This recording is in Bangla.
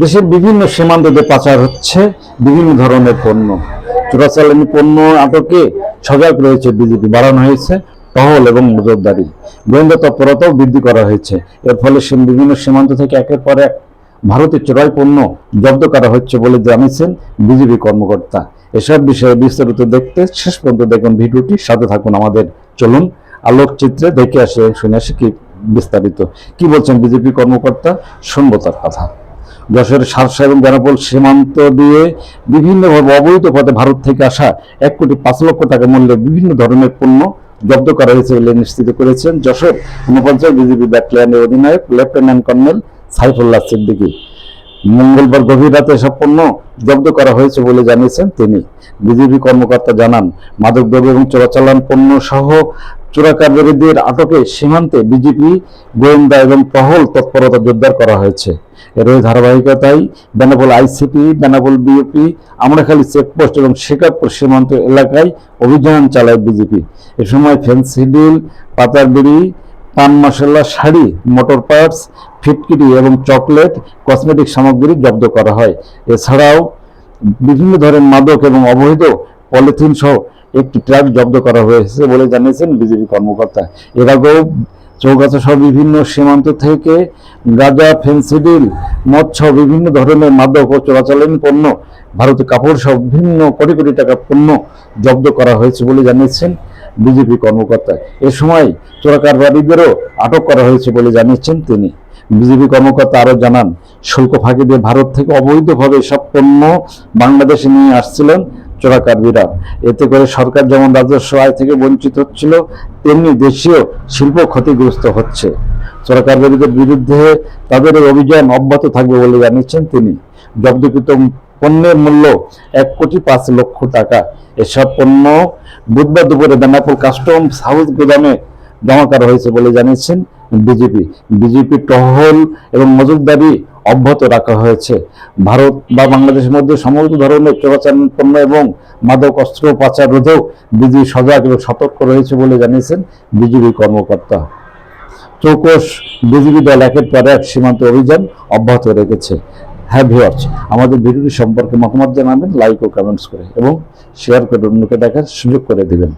দেশের বিভিন্ন সীমান্ত দিয়ে পাচার হচ্ছে, বিভিন্ন ধরনের পণ্য। চোরাচালানি পণ্য আটকে সজাগ রয়েছে বিজেপি, বাড়ানো হয়েছে টহল এবং নজরদারি গোয়েন্দা তৎপরতাও বৃদ্ধি করা হয়েছে। এর ফলে বিভিন্ন সীমান্ত থেকে একের পর এক ভারতের চোরাই পণ্য জব্দ করা হচ্ছে বলে জানিয়েছেন বিজেপি কর্মকর্তা। এসব বিষয়ে বিস্তারিত দেখতে শেষ পর্যন্ত দেখুন ভিডিওটি। সাথে থাকুন আমাদের চলুন আলোকচিত্রে। দেখে আসে শুনে আসি কি বিস্তারিত। কি বলছেন বিজেপি কর্মকর্তা? শুনব তার কথা। যশোরের সারসা এবং বেনাপোল সীমান্ত দিয়ে বিভিন্নভাবে অবৈধ পথে ভারত থেকে আসা এক কোটি পাঁচ লক্ষ টাকা মূল্যের বিভিন্ন ধরনের পণ্য জব্দ করা হয়েছে বলে নিশ্চিত করেছেন যশোর উনপঞ্চাশ বিজেপি ব্যাটালিয়নের অধিনায়ক লেফটেন্যান্ট কর্নেল সাইফুল্লাহ সিদ্দিকী। মঙ্গলবার গভীর রাতে এসব পণ্য জব্দ করা হয়েছে বলে জানিয়েছেন তিনি। বিজেপি কর্মকর্তা জানান, মাদকদ্রব্য এবং চোরাচালান পণ্য সহ চোরাকারবারীদের আটকে সীমান্তে বিজেপি, গোয়েন্দা এবং টহল তৎপরতা জোরদার করা হয়েছে। এর ওই ধারাবাহিকতায় Benapole ICP, Benapole BOP, Amrakhali checkpost এবং শেখাপুর সীমান্ত এলাকায় অভিযান চালায় বিজেপি। এ সময় ফেন্সিডিল পাতারবিড়ি পান মশলা, শাড়ি, মোটর পার্টস ফিটকিটি এবং চকলেট, কসমেটিক সামগ্রী জব্দ করা হয়। এছাড়াও বিভিন্ন ধরনের মাদক এবং অবৈধ পলিথিন সহ একটি ট্রাক জব্দ করা হয়েছে বলে জানিয়েছেন বিজেপি কর্মকর্তা। এর আগেও চৌগাছা সহ বিভিন্ন সীমান্ত থেকে গাঁজা, ফেন্সিডিল, মদ সহ বিভিন্ন ধরনের মাদক ও চোরাচালানি পণ্য ভারতে কাপড় সহ বিভিন্ন কোটি কোটি টাকা পণ্য জব্দ করা হয়েছে বলে জানিয়েছেন বিজেপি কর্মকর্তা। এ সময় চোরাকারবারীদেরও আটক করা হয়েছে বলে জানিয়েছেন তিনি। বিজেপি কর্মকর্তা আরও জানান, শুল্ক ফাঁকি দিয়ে ভারত থেকে অবৈধভাবে সব পণ্য বাংলাদেশে নিয়ে আসছিলেন চোরাকারবিরা এতে করে সরকার যেমন রাজস্ব আয় থেকে বঞ্চিত হচ্ছিল, তেমনি দেশীয় শিল্প ক্ষতিগ্রস্ত হচ্ছে। চোরাকারবারীদের বিরুদ্ধে তাদের অভিযান অব্যাহত থাকবে বলে জানিয়েছেন তিনি। জব্দকৃত পণ্যের মূল্য এক কোটি পাঁচ লক্ষ টাকা। এসব পণ্য বুধবার দুপুরে বেনাপুর কাস্টমস হাউস গোদামে জমা করা হয়েছে বলে জানিয়েছেন বিজেপি। বিজেপি টহল এবং মজুদদারি অব্যাহত রাখা হয়েছে। ভারত বা বাংলাদেশের মধ্যে সমস্ত ধরনের চোরাচালান পণ্য এবং মাদক, অস্ত্র, পাচার রোধেও বিজেপি সজাগ এবং সতর্ক রয়েছে বলে জানিয়েছেন বিজেপি কর্মকর্তা। চৌকস বিজেপি দল একের পর এক সীমান্ত অভিযান অব্যাহত রেখেছে। হ্যাঁ ভিওয়ার্স আমাদের ভিডিওটি সম্পর্কে মতামত জানাবেন লাইক ও কমেন্টস করে এবং শেয়ার করে অন্যকে দেখার সুযোগ করে দিবেন।